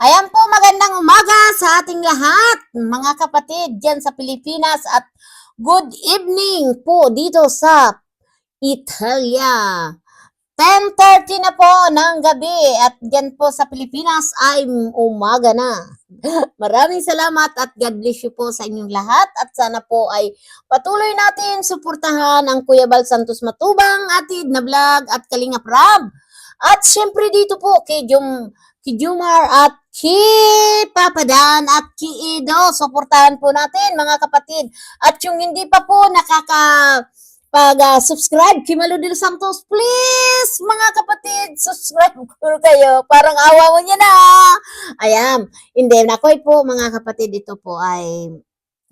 Ayan po, magandang umaga sa ating lahat, mga kapatid dyan sa Pilipinas at good evening po dito sa Italia. 10.30 na po ng gabi at dyan po sa Pilipinas ay umaga na. Maraming salamat at God bless you po sa inyong lahat at sana po ay patuloy natin suportahan ang Kuya Bal Santos Matubang, Atid na Vlog at Kalingap Rab. At syempre dito po kay Jum kay Jumar at kay Papa Dan at kay Ido. Suportahan po natin mga kapatid. At yung hindi pa po nakaka pag ah, subscribe kay Malo del Santos, please mga kapatid, subscribe po kayo. Parang awa mo niya na. Ayan. Hindi, nakoy po mga kapatid, ito po ay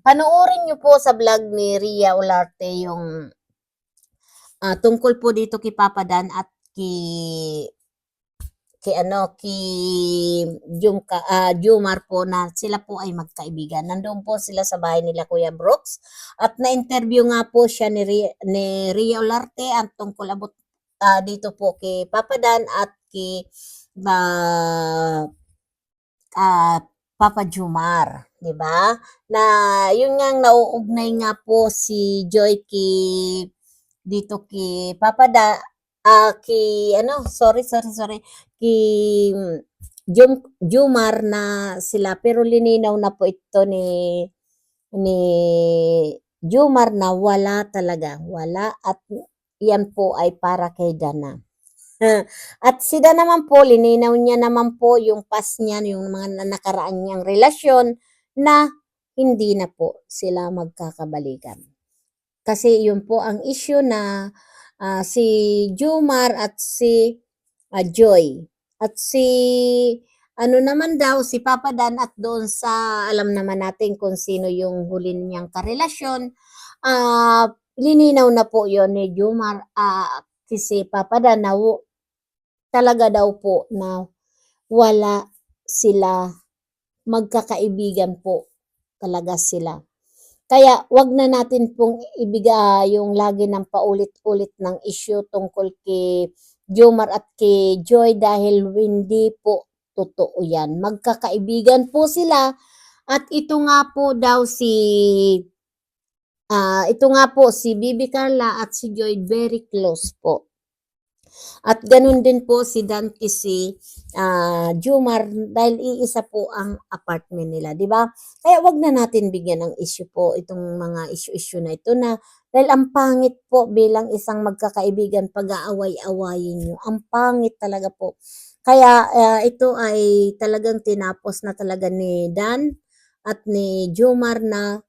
panoorin niyo po sa vlog ni Ria Olarte yung ah, tungkol po dito kay Papa Dan at kay kay ano kay Jum ah, Jumar po na sila po ay magkaibigan. Nandoon po sila sa bahay nila Kuya Brooks at na-interview nga po siya ni ni Ria Olarte ang tungkol abot ah, dito po kay Papa Dan at kay ah, ah, Papa Jumar, 'di ba? Na yun nga nauugnay nga po si Joy kay dito kay Papa Da ah kay ano, sorry, sorry, sorry, kay Jum, Jumar na sila pero lininaw na po ito ni ni Jumar na wala talaga, wala at yan po ay para kay Dana. At si naman po, lininaw niya naman po yung past niya, yung mga na- nakaraan niyang relasyon na hindi na po sila magkakabalikan. Kasi yun po ang issue na ah, si Jumar at si ah, Joy. At si ano naman daw, si Papa Dan at doon sa alam naman natin kung sino yung huli niyang karelasyon, ah lininaw na po yon ni Jumar ah, kasi Papa Dan na talaga daw po na wala sila magkakaibigan po talaga sila. Kaya wag na natin pong ibigay yung lagi ng paulit-ulit ng issue tungkol kay Jomar at kay Joy dahil hindi po totoo yan. Magkakaibigan po sila at ito nga po daw si ah ito nga po si Bibi Carla at si Joy very close po. At ganun din po si Dan si ah, Jumar dahil iisa po ang apartment nila, di ba? Kaya wag na natin bigyan ng issue po itong mga issue-issue na ito na dahil ang pangit po bilang isang magkakaibigan pag-aaway-awayin nyo. Ang pangit talaga po. Kaya ah, ito ay talagang tinapos na talaga ni Dan at ni Jumar na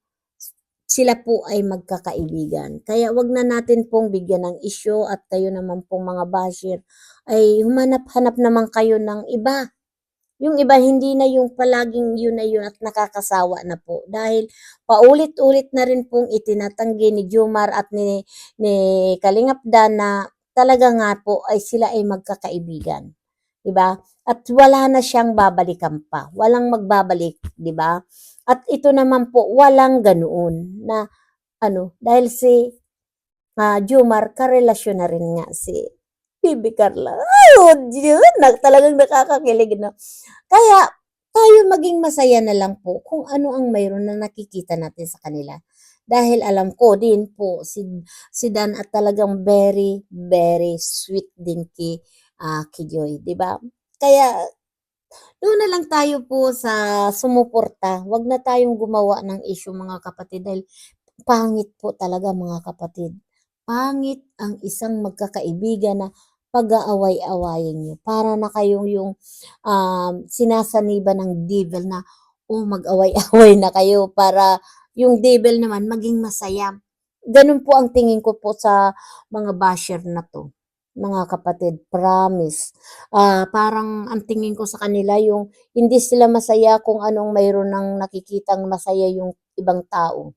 sila po ay magkakaibigan. Kaya wag na natin pong bigyan ng issue at kayo naman pong mga basher ay humanap-hanap naman kayo ng iba. Yung iba hindi na yung palaging yun na yun at nakakasawa na po. Dahil paulit-ulit na rin pong itinatanggi ni Jumar at ni, ni Kalingap Dan na talaga nga po ay sila ay magkakaibigan. 'Di ba? At wala na siyang babalikan pa. Walang magbabalik, 'di ba? At ito naman po, walang ganoon na ano, dahil si ah, Jumar, karelasyon na rin nga si Bibi Carla. Ay, oh, yun, na, talagang nakakakilig na. Kaya, tayo maging masaya na lang po kung ano ang mayroon na nakikita natin sa kanila. Dahil alam ko din po, si, si Dan at talagang very, very sweet din kay, ah, kay Joy, di ba? Kaya, doon na lang tayo po sa sumuporta. Huwag na tayong gumawa ng issue mga kapatid dahil pangit po talaga mga kapatid. Pangit ang isang magkakaibigan na pag-aaway-awayin nyo. Para na kayong yung um, sinasaniban ng devil na oh mag-away-away na kayo para yung devil naman maging masaya. Ganun po ang tingin ko po sa mga basher na to mga kapatid, promise. Ah, parang ang tingin ko sa kanila yung hindi sila masaya kung anong mayroon ng nakikitang masaya yung ibang tao.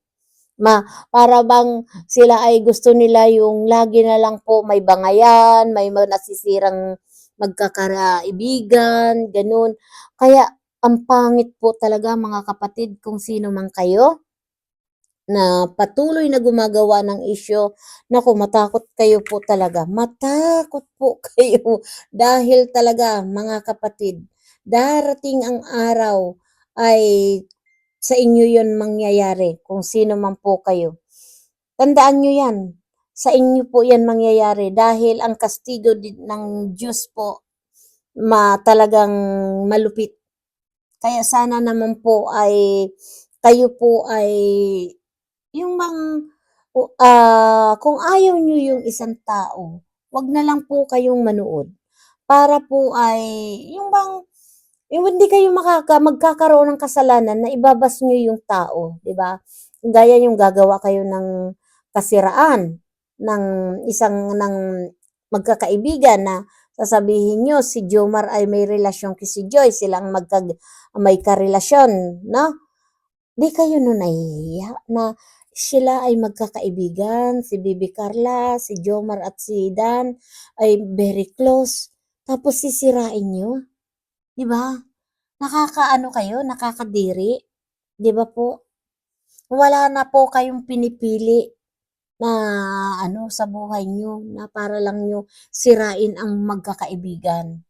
Ma, para bang sila ay gusto nila yung lagi na lang po may bangayan, may nasisirang magkakaraibigan, ganun. Kaya ang pangit po talaga mga kapatid kung sino man kayo na patuloy na gumagawa ng isyo, naku, matakot kayo po talaga. Matakot po kayo dahil talaga mga kapatid, darating ang araw ay sa inyo yon mangyayari kung sino man po kayo. Tandaan nyo yan. Sa inyo po yan mangyayari dahil ang kastigo ng Diyos po ma talagang malupit. Kaya sana naman po ay kayo po ay yung mang o- ah, kung ayaw nyo yung isang tao, wag na lang po kayong manood. Para po ay yung bang yung hindi kayo makaka magkakaroon ng kasalanan na ibabas nyo yung tao, 'di ba? Gaya yung gagawa kayo ng kasiraan ng isang ng magkakaibigan na sasabihin nyo si Jomar ay may relasyon kay si Joy, silang magkag may karelasyon, no? Di kayo nun nahihiya na sila ay magkakaibigan, si Bibi Carla, si Jomar at si Dan ay very close. Tapos sisirain nyo, di ba? Nakakaano kayo, nakakadiri, di ba po? Wala na po kayong pinipili na ano sa buhay nyo na para lang nyo sirain ang magkakaibigan.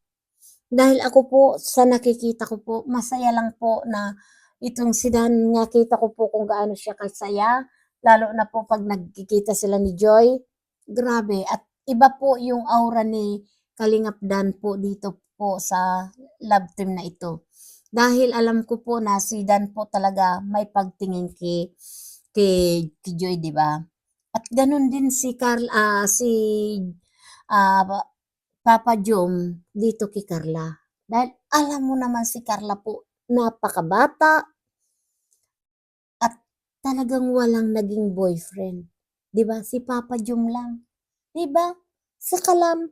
Dahil ako po, sa nakikita ko po, masaya lang po na itong si Dan, nakita ko po kung gaano siya kasaya, lalo na po pag nagkikita sila ni Joy. Grabe. At iba po yung aura ni Kalingap Dan po dito po sa love team na ito. Dahil alam ko po na si Dan po talaga may pagtingin kay, kay, kay Joy, di ba? At ganun din si Carl, ah, si ah, Papa Jom dito kay Carla. Dahil alam mo naman si Carla po, napakabata at talagang walang naging boyfriend. ba? Si Papa Jom lang. ba? Sa kalam.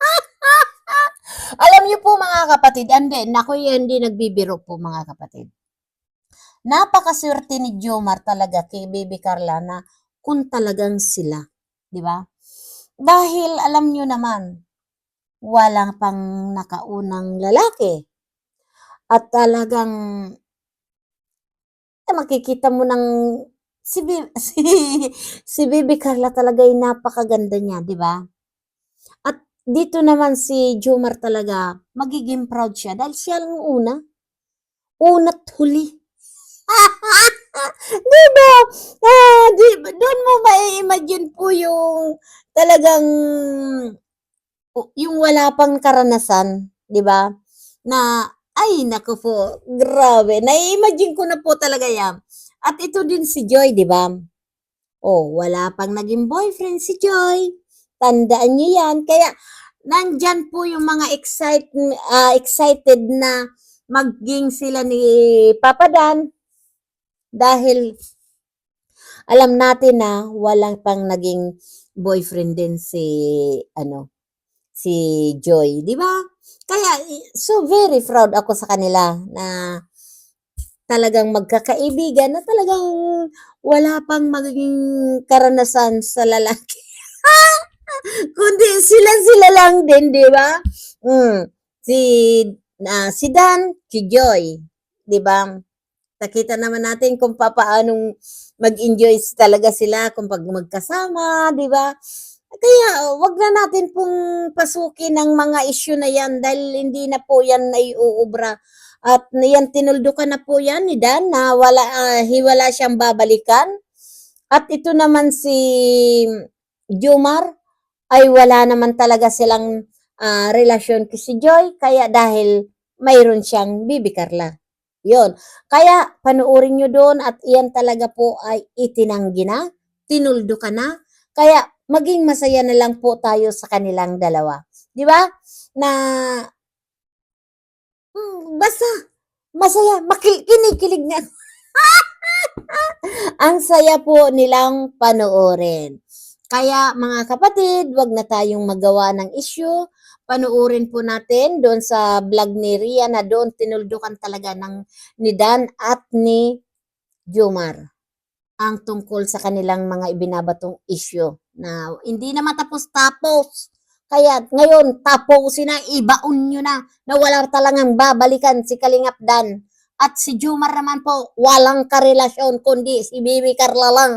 alam niyo po mga kapatid, hindi, naku hindi nagbibiro po mga kapatid. Napakaswerte ni Jomar talaga kay Baby Carla na kung talagang sila. 'Di ba? Dahil alam niyo naman, walang pang nakaunang lalaki. At talagang eh, makikita mo ng si, Bi- si, si Bibi Carla talaga ay napakaganda niya, di ba? At dito naman si Jomar talaga, magiging proud siya dahil siya lang ang una. Una't huli. di ba? Ah, di, doon mo ma-imagine po yung talagang yung wala pang karanasan, 'di ba? Na ay nako po, grabe. Na-imagine ko na po talaga 'yan. At ito din si Joy, 'di ba? Oh, wala pang naging boyfriend si Joy. Tandaan niyo 'yan. Kaya nandyan po yung mga excite, ah, excited na maging sila ni Papa Dan dahil alam natin na walang pang naging boyfriend din si ano si Joy, di ba? Kaya so very proud ako sa kanila na talagang magkakaibigan na talagang wala pang magiging karanasan sa lalaki. Kundi sila-sila lang din, di ba? Mm. Si na si Dan, si Joy, di ba? Nakita naman natin kung papaanong mag-enjoy talaga sila kung pag magkasama, di ba? Kaya wag na natin pong pasukin ang mga issue na yan dahil hindi na po yan ay uubra. At yan, tinuldukan na po yan ni Dan na wala, ah, hiwala siyang babalikan. At ito naman si Jomar ay wala naman talaga silang ah, relasyon si Joy. Kaya dahil mayroon siyang Bibi Carla. Yon. Kaya panuorin nyo doon at iyan talaga po ay itinanggi na, tinuldo ka na. Kaya maging masaya na lang po tayo sa kanilang dalawa. Di ba? Na hmm, basta masaya, makil kinikilig na. Ang saya po nilang panoorin. Kaya mga kapatid, wag na tayong magawa ng issue. Panuorin po natin doon sa vlog ni Ria na doon tinuldukan talaga ng ni Dan at ni Jomar ang tungkol sa kanilang mga ibinabatong issue na hindi na matapos-tapos. Kaya ngayon, tapusin na, ibaon nyo na, na wala talagang babalikan si Kalingap Dan. At si Jomar naman po, walang karelasyon, kundi si Bibi Carla lang.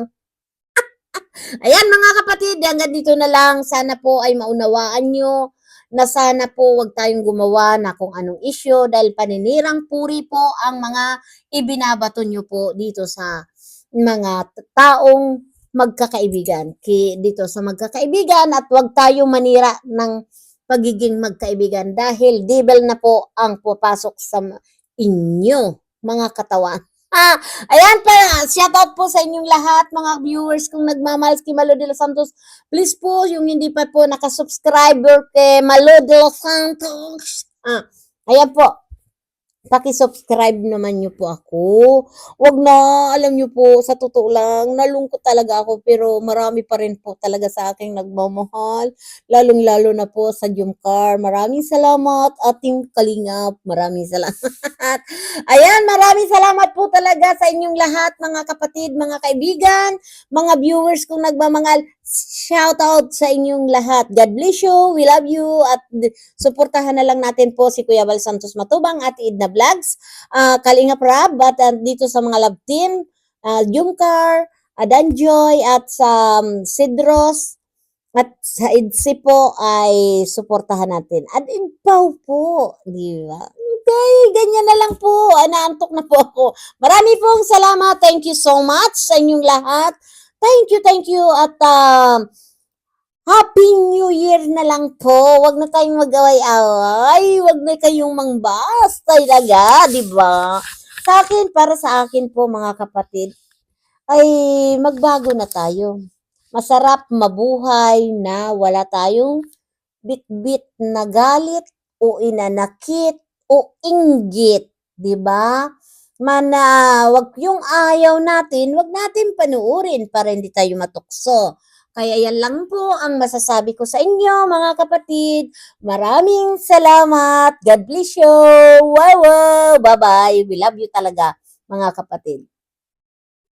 Ayan mga kapatid, hanggang dito na lang. Sana po ay maunawaan nyo na sana po wag tayong gumawa na kung anong issue dahil paninirang puri po ang mga ibinabato nyo po dito sa mga taong magkakaibigan. Ki, dito sa magkakaibigan at wag tayong manira ng pagiging magkaibigan dahil devil na po ang papasok sa inyo, mga katawan. Ah, ayan pa, shout out po sa inyong lahat, mga viewers kung nagmamahal kay Malo de los Santos. Please po, yung hindi pa po nakasubscriber kay Malo de los Santos. Ah, ayan po. Paki-subscribe naman niyo po ako. Wag na, alam niyo po, sa totoo lang, nalungkot talaga ako pero marami pa rin po talaga sa aking nagmamahal. Lalong-lalo na po sa Jumcar. Maraming salamat, ating kalingap. Maraming salamat. Ayan, maraming salamat po talaga sa inyong lahat, mga kapatid, mga kaibigan, mga viewers kung nagmamangal. Shout out sa inyong lahat. God bless you. We love you. At suportahan na lang natin po si Kuya Val Santos Matubang at Idna Vlogs, uh, Kalinga Prab, at uh, dito sa mga love team, uh, Jumcar, Adanjoy, at sa um, Sidros, at sa IDSI po ay suportahan natin. At Inpaw po, di ba? Okay, ganyan na lang po. Ah, Naantok na po ako. Marami pong salamat. Thank you so much sa inyong lahat. Thank you, thank you. At um, Happy New Year na lang po. Huwag na tayong mag-away-away. Huwag na kayong mangbas talaga, di ba? Sa akin, para sa akin po mga kapatid, ay magbago na tayo. Masarap mabuhay na wala tayong bit-bit na galit o inanakit o inggit, 'di ba? Mana, wag yung ayaw natin, wag natin panuurin para hindi tayo matukso. Kaya yan lang po ang masasabi ko sa inyo, mga kapatid. Maraming salamat. God bless you. Wow, wow. Bye-bye. We love you talaga, mga kapatid.